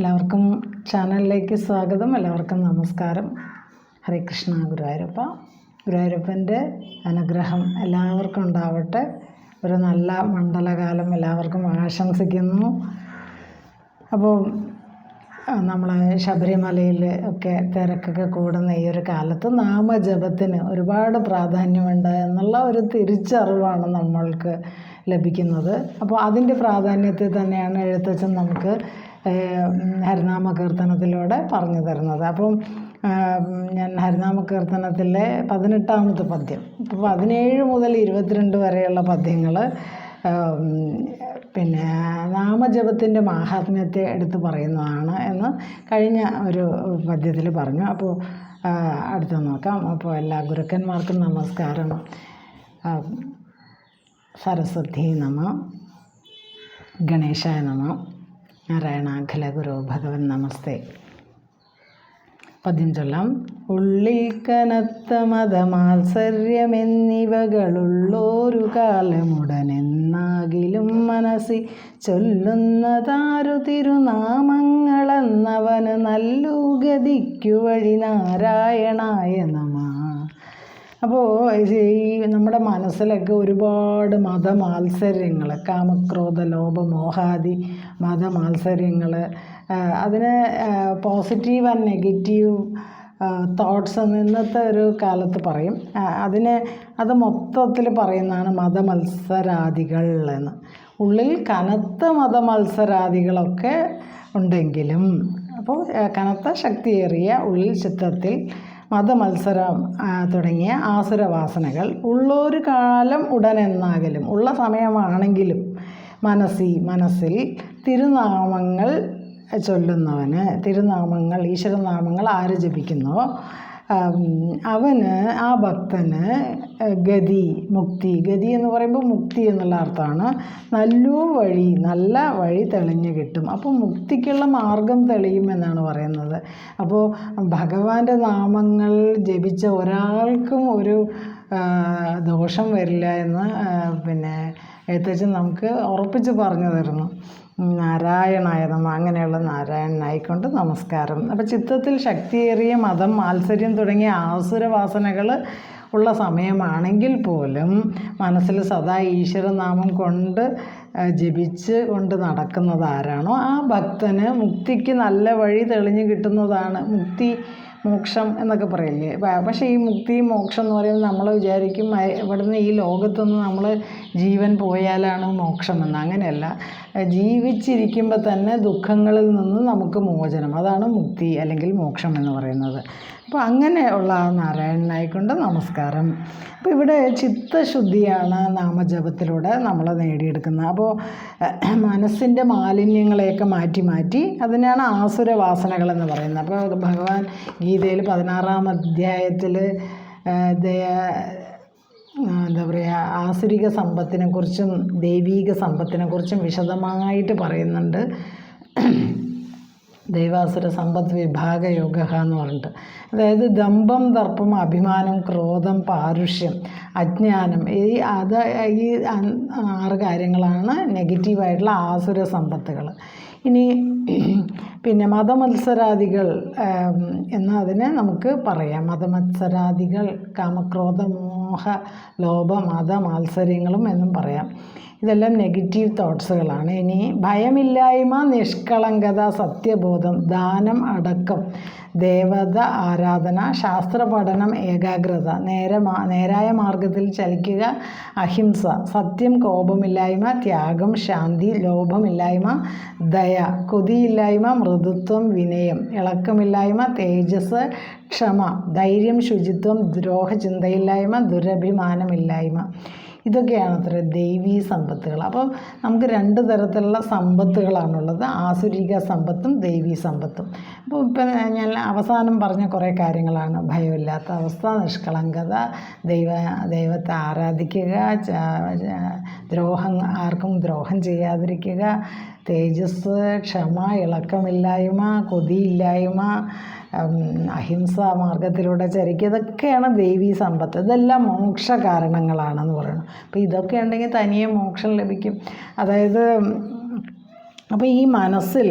എല്ലാവർക്കും ചാനലിലേക്ക് സ്വാഗതം എല്ലാവർക്കും നമസ്കാരം. ഹരേ കൃഷ്ണ ഗുരുവായൂരപ്പ. ഗുരുവായൂരപ്പന്റെ അനുഗ്രഹം എല്ലാവർക്കും ഉണ്ടാവട്ടെ. ഒരു നല്ല മണ്ഡലകാലം എല്ലാവർക്കും ആശംസിക്കുന്നു. അപ്പോൾ നമ്മൾ ശബരിമലയിൽ ഒക്കെ തിരക്കൊക്കെ കൂടുന്ന ഈ ഒരു കാലത്ത് നാമജപത്തിന് ഒരുപാട് പ്രാധാന്യമുണ്ട് എന്നുള്ള ഒരു തിരിച്ചറിവാണ് നമ്മൾക്ക് ലഭിക്കുന്നത്. അപ്പോൾ അതിന്റെ പ്രാധാന്യത്തിൽ തന്നെയാണ് എഴുത്തച്ഛൻ നമുക്ക് ഹരിനാമ കീർത്തനത്തിലൂടെ പറഞ്ഞു തരുന്നത്. അപ്പം ഞാൻ ഹരിനാമ കീർത്തനത്തിലെ പതിനെട്ടാമത്തെ പദ്യം ഇപ്പോൾ പതിനേഴ് മുതൽ ഇരുപത്തിരണ്ട് വരെയുള്ള പദ്യങ്ങൾ പിന്നെ നാമജപത്തിന്റെ മാഹാത്മ്യത്തെ എടുത്ത് പറയുന്നതാണ് എന്ന് കഴിഞ്ഞ ഒരു പദ്യത്തിൽ പറഞ്ഞു. അപ്പോൾ അടുത്ത നോക്കാം. അപ്പോൾ എല്ലാ ഗുരുക്കന്മാർക്കും നമസ്കാരം. സരസ്വതി നമ ഗണേശായ നമ. നാരായണാഖല ഗുരു ഭഗവൻ നമസ്തേ. പദ്യം ചൊല്ലാം. ഉള്ളിൽ കനത്ത മതമാത്സര്യമെന്നിവകളുള്ളോരു കാലമുടനെന്നാകിലും മനസ്സി ചൊല്ലുന്നതാരു തിരുനാമങ്ങളെന്നവന് നല്ലു ഗതിക്കു വഴി നാരായണായ നമ. അപ്പോൾ ഈ നമ്മുടെ മനസ്സിലൊക്കെ ഒരുപാട് മതമാത്സര്യങ്ങൾ കാമക്രോധ ലോഭ മോഹാദി മതമാത്സര്യങ്ങൾ അതിന് പോസിറ്റീവ് ആൻഡ് നെഗറ്റീവ് തോട്ട്സ് എന്ന് ഇന്നത്തെ ഒരു കാലത്ത് പറയും. അതിന് അത് മൊത്തത്തിൽ പറയുന്നതാണ് മതമത്സരാദികൾ എന്ന് ഉള്ളിൽ കനത്ത മതമത്സരാദികളൊക്കെ ഉണ്ടെങ്കിലും അപ്പോൾ കനത്ത ശക്തിയേറിയ ഉള്ളിൽ ചിത്രത്തിൽ മതമത്സരം തുടങ്ങിയ ആസുരവാസനകൾ ഉള്ളൊരു കാലം ഉടനെന്നാകലും ഉള്ള സമയമാണെങ്കിലും മനസ്സി മനസ്സിൽ തിരുനാമങ്ങൾ ചൊല്ലുന്നവന് തിരുനാമങ്ങൾ ഈശ്വരനാമങ്ങൾ ആര് ജപിക്കുന്നോ അവന് ആ ഭക്തന് ഗതി മുക്തി. ഗതി എന്ന് പറയുമ്പോൾ മുക്തി എന്നുള്ള അർത്ഥമാണ്. നല്ല വഴി നല്ല വഴി തെളിഞ്ഞു കിട്ടും. അപ്പോൾ മുക്തിക്കുള്ള മാർഗം തെളിയുമെന്നാണ് പറയുന്നത്. അപ്പോൾ ഭഗവാന്റെ നാമങ്ങൾ ജപിച്ച ഒരാൾക്കും ഒരു ദോഷം വരില്ല എന്ന് പിന്നെ എഴുത്തച്ഛൻ നമുക്ക് ഉറപ്പിച്ച് പറഞ്ഞു തരുന്നു. നാരായണായ നമ അങ്ങനെയുള്ള നാരായണനായിക്കൊണ്ട് നമസ്കാരം. അപ്പോൾ ചിത്തത്തിൽ ശക്തിയേറിയ മതം മാത്സര്യം തുടങ്ങിയ ആസുരവാസനകൾ ഉള്ള സമയമാണെങ്കിൽ പോലും മനസ്സിൽ സദാ ഈശ്വരനാമം കൊണ്ട് ജപിച്ച് കൊണ്ട് നടക്കുന്നത് ആരാണോ? ആ ഭക്തന് മുക്തിക്ക് നല്ല വഴി തെളിഞ്ഞു കിട്ടുന്നതാണ്. മുക്തി മോക്ഷം എന്നൊക്കെ പറയില്ലേ? പക്ഷേ ഈ മുക്തി മോക്ഷം എന്ന് പറയുമ്പോൾ നമ്മൾ വിചാരിക്കും ഇവിടുന്ന് ഈ ലോകത്തുനിന്ന് നമ്മൾ ജീവൻ പോയാലാണ് മോക്ഷമെന്ന് അങ്ങനെയല്ല. ജീവിച്ചിരിക്കുമ്പോൾ തന്നെ ദുഃഖങ്ങളിൽ നിന്ന് നമുക്ക് മോചനം. അതാണ് മുക്തി അല്ലെങ്കിൽ മോക്ഷം എന്ന് പറയുന്നത്. അപ്പോൾ അങ്ങനെയുള്ള ആ നാരായണനായിക്കൊണ്ട് നമസ്കാരം. അപ്പോൾ ഇവിടെ ചിത്തശുദ്ധിയാണ് നാമജപത്തിലൂടെ നമ്മൾ നേടിയെടുക്കുന്നത്. അപ്പോൾ മനസ്സിന്റെ മാലിന്യങ്ങളെയൊക്കെ മാറ്റി മാറ്റി അതിനാണ് ആസുരവാസനകളെന്ന് പറയുന്നത്. അപ്പോൾ ഭഗവാൻ ഗീതയിൽ പതിനാറാം അധ്യായത്തിൽ ദയ എന്താ പറയുക ആസുരിക സമ്പത്തിനെക്കുറിച്ചും ദൈവീക സമ്പത്തിനെക്കുറിച്ചും വിശദമായിട്ട് പറയുന്നുണ്ട്. ദൈവാസുര സമ്പത്ത് വിഭാഗ യോഗ എന്ന് പറഞ്ഞിട്ട്. അതായത് ദമ്പം ദർപ്പം അഭിമാനം ക്രോധം പാരുഷ്യം അജ്ഞാനം ഈ അത് ഈ ആറ് കാര്യങ്ങളാണ് നെഗറ്റീവായിട്ടുള്ള ആസുര സമ്പത്തുകൾ ഇനി പിന്നെ മതമത്സരാദികൾ എന്നതിനെ നമുക്ക് പറയാം. മതമത്സരാദികൾ കാമക്രോധ മോഹ ലോഭ മത മാത്സര്യങ്ങളും എന്നും പറയാം. ഇതെല്ലാം നെഗറ്റീവ് തോട്ട്സുകളാണ് ഇനി ഭയമില്ലായ്മ നിഷ്കളങ്കത സത്യബോധം ദാനം അടക്കം ദേവത ആരാധന ശാസ്ത്ര പഠനം ഏകാഗ്രത നേര നേരായ മാർഗത്തിൽ ചലിക്കുക അഹിംസ സത്യം കോപമില്ലായ്മ ത്യാഗം ശാന്തി ലോഭമില്ലായ്മ ദയ കൊതിയില്ലായ്മ മൃദുത്വം വിനയം ഇളക്കമില്ലായ്മ തേജസ് ക്ഷമ ധൈര്യം ശുചിത്വം ദ്രോഹചിന്തയില്ലായ്മ ദുരഭിമാനമില്ലായ്മ. ഇതൊക്കെയാണ് അത്ര ദൈവീ സമ്പത്തുകൾ. അപ്പോൾ നമുക്ക് രണ്ട് തരത്തിലുള്ള സമ്പത്തുകളാണുള്ളത്. ആസുരിക സമ്പത്തും ദൈവീ സമ്പത്തും. അപ്പോൾ ഇപ്പം ഞാൻ അവസാനം പറഞ്ഞ കുറേ കാര്യങ്ങളാണ്. ഭയമില്ലാത്ത അവസ്ഥ നിഷ്കളങ്കത ദൈവ ദൈവത്തെ ആരാധിക്കുക ദ്രോഹം ആർക്കും ദ്രോഹം ചെയ്യാതിരിക്കുക തേജസ് ക്ഷമ ഇളക്കമില്ലായ്മ കൊതിയില്ലായ്മ അഹിംസ മാർഗത്തിലൂടെ ചരിക്കുക ഇതൊക്കെയാണ് ദൈവീ സമ്പത്ത്. ഇതെല്ലാം മോക്ഷ കാരണങ്ങളാണെന്ന് പറയുന്നത് അപ്പോൾ ഇതൊക്കെ ഉണ്ടെങ്കിൽ തനിയെ മോക്ഷം ലഭിക്കും. അതായത് അപ്പോൾ ഈ മനസ്സിൽ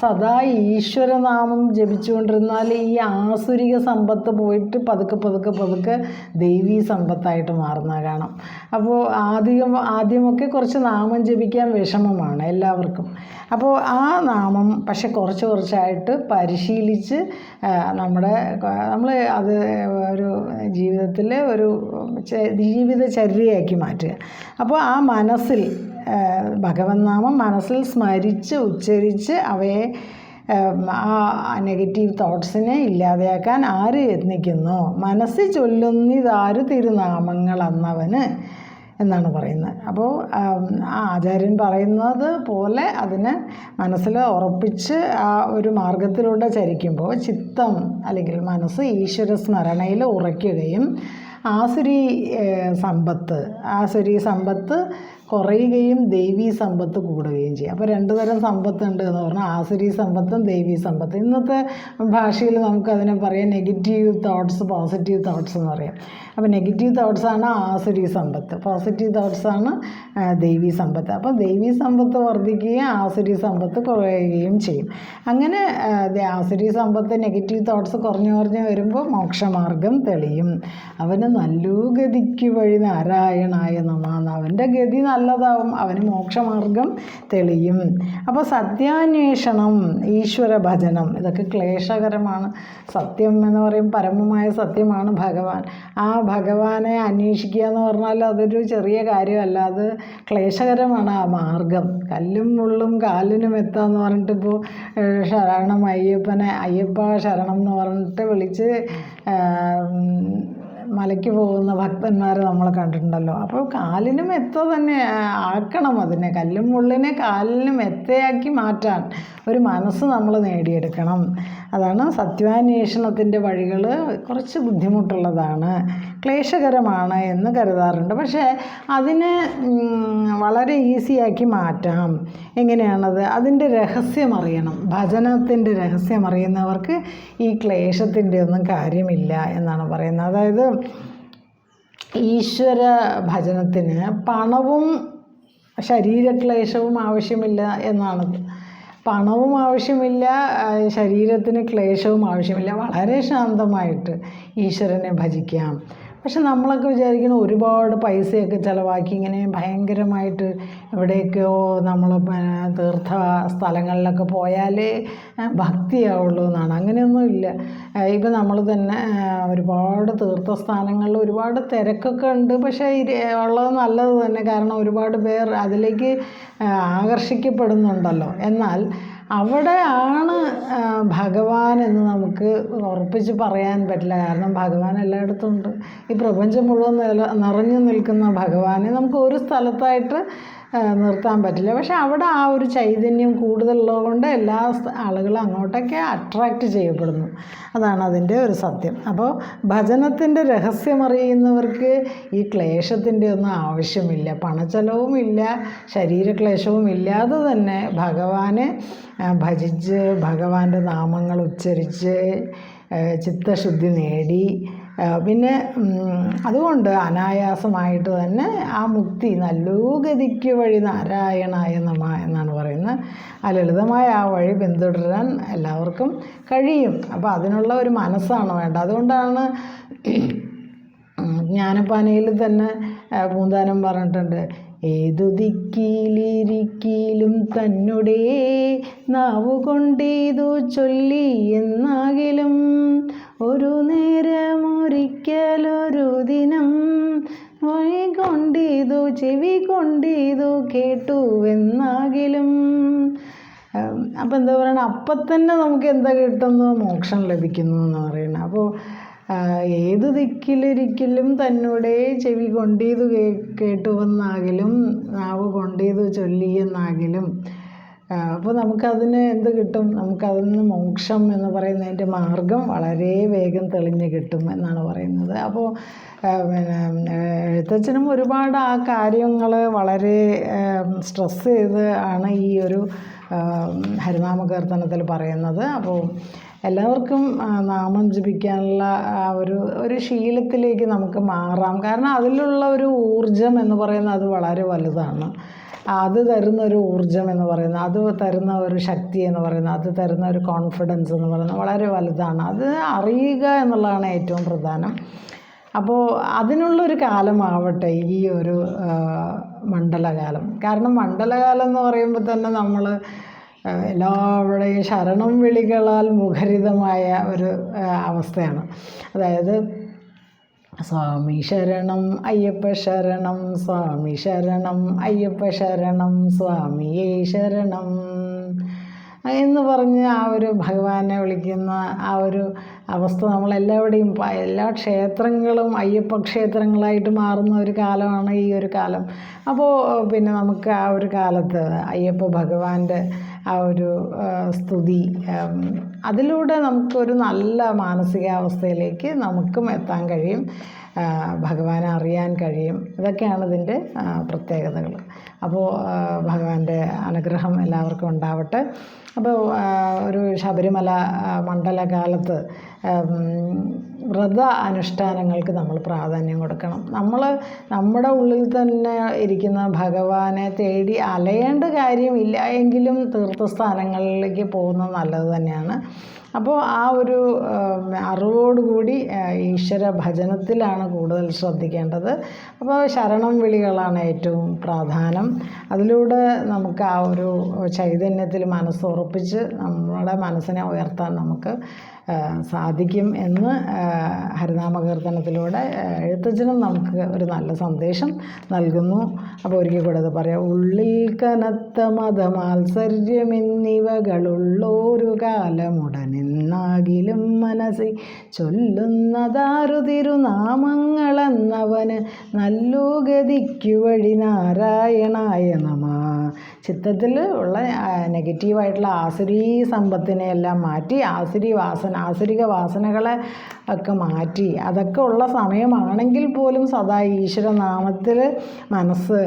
സദാ ഈശ്വരനാമം ജപിച്ചുകൊണ്ടിരുന്നാൽ ഈ ആസുരിക സമ്പത്ത് പോയിട്ട് പതുക്കെ പതുക്കെ പതുക്കെ ദൈവീ സമ്പത്തായിട്ട് മാറുന്ന കാണാം. അപ്പോൾ ആദ്യം ആദ്യമൊക്കെ കുറച്ച് നാമം ജപിക്കാൻ വിഷമമാണ് എല്ലാവർക്കും. അപ്പോൾ ആ നാമം പക്ഷെ കുറച്ച് കുറച്ചായിട്ട് പരിശീലിച്ച് നമ്മുടെ നമ്മൾ അത് ഒരു ജീവിതത്തിലെ ഒരു ജീവിതചര്യയാക്കി മാറ്റുക. അപ്പോൾ ആ മനസ്സിൽ ഏഹ് ഭഗവൻ നാമം മനസ്സിൽ സ്മരിച്ച് ഉച്ചരിച്ച് അവയെ ആ നെഗറ്റീവ് തോട്ട്സിനെ ഇല്ലാതെയാക്കാൻ ആര് യത്നിക്കുന്നു? മനസ്സിൽ ചൊല്ലുന്നിതാര് തിരുനാമങ്ങൾ അന്നവന് എന്നാണ് പറയുന്നത്. അപ്പോൾ ആ ആചാര്യൻ പറയുന്നത് പോലെ അതിന് മനസ്സിൽ ഉറപ്പിച്ച് ആ ഒരു മാർഗത്തിലൂടെ ചരിക്കുമ്പോൾ ചിത്തം അല്ലെങ്കിൽ മനസ്സ് ഈശ്വര സ്മരണയിൽ ഉറയ്ക്കുകയും ആസുരി സമ്പത്ത് ആസുരി സമ്പത്ത് കുറയുകയും ദൈവീ സമ്പത്ത് കൂടുകയും ചെയ്യും. അപ്പോൾ രണ്ട് തരം സമ്പത്തുണ്ട് എന്ന് പറഞ്ഞാൽ ആസുരി സമ്പത്തും ദൈവീ സമ്പത്തും. ഇന്നത്തെ ഭാഷയിൽ നമുക്കതിനെ പറയാം നെഗറ്റീവ് തോട്ട്സ് പോസിറ്റീവ് തോട്ട്സ് എന്ന് പറയാം. അപ്പോൾ നെഗറ്റീവ് തോട്ട്സാണ് ആസുരി സമ്പത്ത്. പോസിറ്റീവ് തോട്ട്സാണ് ദൈവീ സമ്പത്ത്. അപ്പോൾ ദൈവീ സമ്പത്ത് വർദ്ധിക്കുകയും ആസുരി സമ്പത്ത് കുറയുകയും ചെയ്യും. അങ്ങനെ ആസുരി സമ്പത്ത് നെഗറ്റീവ് തോട്ട്സ് കുറഞ്ഞു കുറഞ്ഞു വരുമ്പോൾ മോക്ഷമാർഗം തെളിയും. അവന് നല്ലൂ ഗതിക്ക് വഴി നാരായണായ നമാന്ന് അവന്റെ ഗതി നല്ലതാവും അവന് മോക്ഷമാർഗം തെളിയും. അപ്പോൾ സത്യാന്വേഷണം ഈശ്വര ഭജനം ഇതൊക്കെ ക്ലേശകരമാണ്. സത്യം എന്ന് പറയും പരമമായ സത്യമാണ് ഭഗവാൻ. ആ ഭഗവാനെ അന്വേഷിക്കുക എന്ന് പറഞ്ഞാൽ അതൊരു ചെറിയ കാര്യമല്ല അത് ക്ലേശകരമാണ് ആ മാർഗം. കല്ലും മുള്ളും കാലിനും എത്താന്ന് പറഞ്ഞിട്ട് ഇപ്പോൾ ശരണം അയ്യപ്പനെ അയ്യപ്പ ശരണം എന്ന് പറഞ്ഞിട്ട് വിളിച്ച് മലയ്ക്ക് പോകുന്ന ഭക്തന്മാരെ നമ്മൾ കണ്ടിട്ടുണ്ടല്ലോ. അപ്പോൾ കാലിനും എത്ത തന്നെ ആക്കണം അതിനെ. കല്ലും മുള്ളിനെ കാലിനും എത്തയാക്കി മാറ്റാൻ ഒരു മനസ്സ് നമ്മൾ നേടിയെടുക്കണം. അതാണ് സത്യാന്വേഷണത്തിന്റെ വഴികൾ കുറച്ച് ബുദ്ധിമുട്ടുള്ളതാണ്. ക്ലേശകരമാണ് എന്ന് കരുതാറുണ്ട്. പക്ഷേ അതിനെ വളരെ ഈസിയാക്കി മാറ്റാം. എങ്ങനെയാണത്? അതിന്റെ രഹസ്യം അറിയണം. ഭജനത്തിന്റെ രഹസ്യം അറിയുന്നവർക്ക് ഈ ക്ലേശത്തിന്റെ ഒന്നും കാര്യമില്ല എന്നാണ് പറയുന്നത്. അതായത് ഈശ്വര ഭജനത്തിന് പണവും ശരീരക്ലേശവും ആവശ്യമില്ല എന്നാണ്. പണവും ആവശ്യമില്ല ശരീരത്തിന് ക്ലേശവും ആവശ്യമില്ല. വളരെ ശാന്തമായിട്ട് ഈശ്വരനെ ഭജിക്കാം. പക്ഷെ നമ്മളൊക്കെ വിചാരിക്കണം ഒരുപാട് പൈസയൊക്കെ ചിലവാക്കി ഇങ്ങനെ ഭയങ്കരമായിട്ട് എവിടെയൊക്കെയോ നമ്മൾ തീർത്ഥ സ്ഥലങ്ങളിലൊക്കെ പോയാലേ ഭക്തിയാവുള്ളൂ എന്നാണ്. അങ്ങനെയൊന്നുമില്ല ഇപ്പം നമ്മൾ തന്നെ ഒരുപാട് ഒരുപാട് തീർത്ഥസ്ഥാനങ്ങളിൽ ഒരുപാട് തിരക്കൊക്കെ ഉണ്ട്. പക്ഷേ ഉള്ളത് നല്ലത് തന്നെ. കാരണം ഒരുപാട് പേർ അതിലേക്ക് ആകർഷിക്കപ്പെടുന്നുണ്ടല്ലോ. എന്നാൽ അവിടെ ആണ് ഭഗവാൻ എന്ന് നമുക്ക് ഉറപ്പിച്ച് പറയാൻ പറ്റില്ല. കാരണം ഭഗവാൻ എല്ലായിടത്തും ഉണ്ട്. ഈ പ്രപഞ്ചം മുഴുവൻ നില നിറഞ്ഞു നിൽക്കുന്ന ഭഗവാനെ നമുക്ക് ഒരു സ്ഥലത്തായിട്ട് നിർത്താൻ പറ്റില്ല. പക്ഷെ അവിടെ ആ ഒരു ചൈതന്യം കൂടുതലുള്ളത് കൊണ്ട് എല്ലാ ആളുകളും അങ്ങോട്ടൊക്കെ അട്രാക്റ്റ് ചെയ്യപ്പെടുന്നു. അതാണ് അതിന്റെ ഒരു സത്യം. അപ്പോൾ ഭജനത്തിന്റെ രഹസ്യമറിയുന്നവർക്ക് ഈ ക്ലേശത്തിന്റെ ഒന്നും ആവശ്യമില്ല. പണച്ചെലവും ഇല്ല ശരീരക്ലേശവും ഇല്ലാതെ തന്നെ ഭഗവാനെ ഭജിച്ച് ഭഗവാന്റെ നാമങ്ങൾ ഉച്ചരിച്ച് ചിത്തശുദ്ധി നേടി പിന്നെ അതുകൊണ്ട് അനായാസമായിട്ട് തന്നെ ആ മുക്തി നല്ലോ ഗതിക്ക് വഴി നാരായണായ നമ എന്നാണ് പറയുന്നത്. ആ ലളിതമായ ആ വഴി പിന്തുടരാൻ എല്ലാവർക്കും കഴിയും. അപ്പോൾ അതിനുള്ള ഒരു മനസ്സാണ് വേണ്ടത്. അതുകൊണ്ടാണ് ജ്ഞാനപ്പാനയിൽ തന്നെ പൂന്താനം പറഞ്ഞിട്ടുണ്ട്. ഏതു ദിക്കിലിരിക്കിലും തന്നുടേ നാവുകൊണ്ടേതു ചൊല്ലി എന്നാകിലും ഒരു നേരമൊരിക്കലൊരു ദിനം മൊഴി കൊണ്ടിതു ചെവി കൊണ്ടേതു കേട്ടുവെന്നാകിലും അപ്പോൾ എന്താ പറയുക അപ്പം തന്നെ നമുക്ക് എന്താ കിട്ടുന്നു? മോക്ഷം ലഭിക്കുന്നു എന്ന് പറയുന്നത് അപ്പോൾ ഏത് ദിക്കിലൊരിക്കലും തന്നോടെ ചെവി കൊണ്ടീതു കേട്ടു കേട്ടുവെന്നാകിലും നാവ് കൊണ്ടീതു ചൊല്ലിയെന്നാകിലും അപ്പോൾ നമുക്കതിന് എന്ത് കിട്ടും? നമുക്കതിൽ നിന്ന് മോക്ഷം എന്ന് പറയുന്നതിന്റെ മാർഗം വളരെ വേഗം തെളിഞ്ഞ് കിട്ടും എന്നാണ് പറയുന്നത്. അപ്പോൾ പിന്നെ എഴുത്തച്ഛനും ഒരുപാട് ആ കാര്യങ്ങൾ വളരെ സ്ട്രെസ് ചെയ്ത് ആണ് ഈ ഒരു ഹരിനാമകീർത്തനത്തിൽ ഹരിനാമ കീർത്തനത്തിൽ പറയുന്നത്. അപ്പോൾ എല്ലാവർക്കും നാമം ജപിക്കാനുള്ള ആ ഒരു ഒരു ശീലത്തിലേക്ക് നമുക്ക് മാറാം. കാരണം അതിലുള്ള ഒരു ഊർജം എന്ന് പറയുന്നത് അത് വളരെ വലുതാണ്. അത് തരുന്ന ഒരു ഊർജം എന്ന് പറയുന്നത് അത് തരുന്ന ഒരു ശക്തി എന്ന് പറയുന്നത് അത് തരുന്ന ഒരു കോൺഫിഡൻസ് എന്ന് പറയുന്നത് വളരെ വലുതാണ്. അത് അറിയുക എന്നുള്ളതാണ് ഏറ്റവും പ്രധാനം. അപ്പോൾ അതിനുള്ളൊരു കാലമാവട്ടെ ഈ ഒരു മണ്ഡലകാലം. കാരണം മണ്ഡലകാലം എന്ന് പറയുമ്പോൾ തന്നെ നമ്മൾ എല്ലാവരുടെയും ശരണം വിളികളാൽ മുഖരിതമായ ഒരു അവസ്ഥയാണ്. അതായത് സ്വാമി ശരണം അയ്യപ്പ ശരണം സ്വാമി ശരണം അയ്യപ്പ ശരണം സ്വാമിയേ ശരണം. എന്ന് പറഞ്ഞ് ആ ഒരു ഭഗവാനെ വിളിക്കുന്ന ആ ഒരു അവസ്ഥ നമ്മളെല്ലാവരുടെയും എല്ലാ ക്ഷേത്രങ്ങളും അയ്യപ്പ ക്ഷേത്രങ്ങളായിട്ട് മാറുന്ന ഒരു കാലമാണ് ഈ ഒരു കാലം. അപ്പോൾ പിന്നെ നമുക്ക് ആ ഒരു കാലത്ത് അയ്യപ്പ ഭഗവാന്റെ ആ ഒരു സ്തുതി. അതിലൂടെ നമുക്കൊരു നല്ല മാനസികാവസ്ഥയിലേക്ക് നമുക്കും എത്താൻ കഴിയും. ഭഗവാനെ അറിയാൻ കഴിയും. ഇതൊക്കെയാണ് ഇതിന്റെ പ്രത്യേകതകൾ. അപ്പോൾ ഭഗവാന്റെ അനുഗ്രഹം എല്ലാവർക്കും ഉണ്ടാവട്ടെ. അപ്പോൾ ഒരു ശബരിമല മണ്ഡലകാലത്ത് വ്രത അനുഷ്ഠാനങ്ങൾക്ക് നമ്മൾ പ്രാധാന്യം കൊടുക്കണം. നമ്മൾ നമ്മുടെ ഉള്ളിൽ തന്നെ ഇരിക്കുന്ന ഭഗവാനെ തേടി അലയേണ്ട കാര്യമില്ല എങ്കിലും തീർത്ഥസ്ഥാനങ്ങളിലേക്ക് പോകുന്നത് നല്ലത് തന്നെയാണ്. അപ്പോൾ ആ ഒരു അറിവോടുകൂടി ഈശ്വര ഭജനത്തിലാണ് കൂടുതൽ ശ്രദ്ധിക്കേണ്ടത്. അപ്പോൾ ശരണം വിളികളാണ് ഏറ്റവും പ്രാധാനം. അതിലൂടെ നമുക്ക് ആ ഒരു ചൈതന്യത്തിൽ മനസ്സ് ഉറപ്പിച്ച് നമ്മുടെ മനസ്സിനെ ഉയർത്താൻ നമുക്ക് സാധിക്കും എന്ന് ഹരിനാമകീർത്തനത്തിലൂടെ എഴുത്തച്ഛനും നമുക്ക് ഒരു നല്ല സന്ദേശം നൽകുന്നു. അപ്പോൾ ഒരിക്കൽ കൂടെ അത് പറയാം. ഉള്ളിൽ കനത്ത മതമാത്സര്യമെന്നിവകളുള്ളൊരു കാലമുടനെന്നാകിലും മനസ്സിൽ ചൊല്ലുന്ന തിരുനാമങ്ങളെന്നവന് നല്ലു ഗതിക്കു വഴി നാരായണായ നമ. ചിത്തത്തിൽ ഉള്ള നെഗറ്റീവായിട്ടുള്ള ആസുരീ സമ്പത്തിനെ എല്ലാം മാറ്റി ആസുരി വാസന ആസുരിക വാസനകളെ ഒക്കെ മാറ്റി അതൊക്കെ ഉള്ള സമയമാണെങ്കിൽ പോലും സദാ ഈശ്വരനാമത്തിൽ മനസ്സ്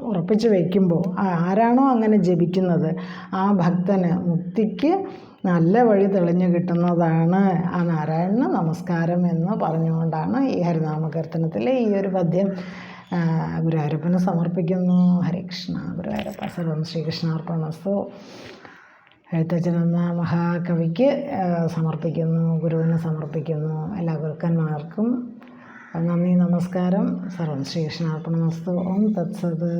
ഉറപ്പിച്ച് വയ്ക്കുമ്പോൾ ആരാണോ അങ്ങനെ ജപിക്കുന്നത് ആ ഭക്തന് മുക്തിക്ക് നല്ല വഴി തെളിഞ്ഞു കിട്ടുന്നതാണ് ആ നാരായണന് നമസ്കാരം എന്ന് പറഞ്ഞുകൊണ്ടാണ് ഈ ഹരിനാമകീർത്തനത്തിലെ ഈ ഒരു പദ്യം ഗുരുവായൂരപ്പന് സമർപ്പിക്കുന്നു. ഹരികൃഷ്ണ ഗുരുവായൂരപ്പ സർവം ശ്രീകൃഷ്ണാർപ്പണസ്തു എഴുത്തച്ഛനെന്ന മഹാകവിക്ക് സമർപ്പിക്കുന്നു. ഗുരുവിന് സമർപ്പിക്കുന്നു. എല്ലാ ഗുരുക്കന്മാർക്കും നന്ദി നമസ്കാരം. സർവം ശ്രീകൃഷ്ണാർപ്പണമസ്തു ഓം തത്സത്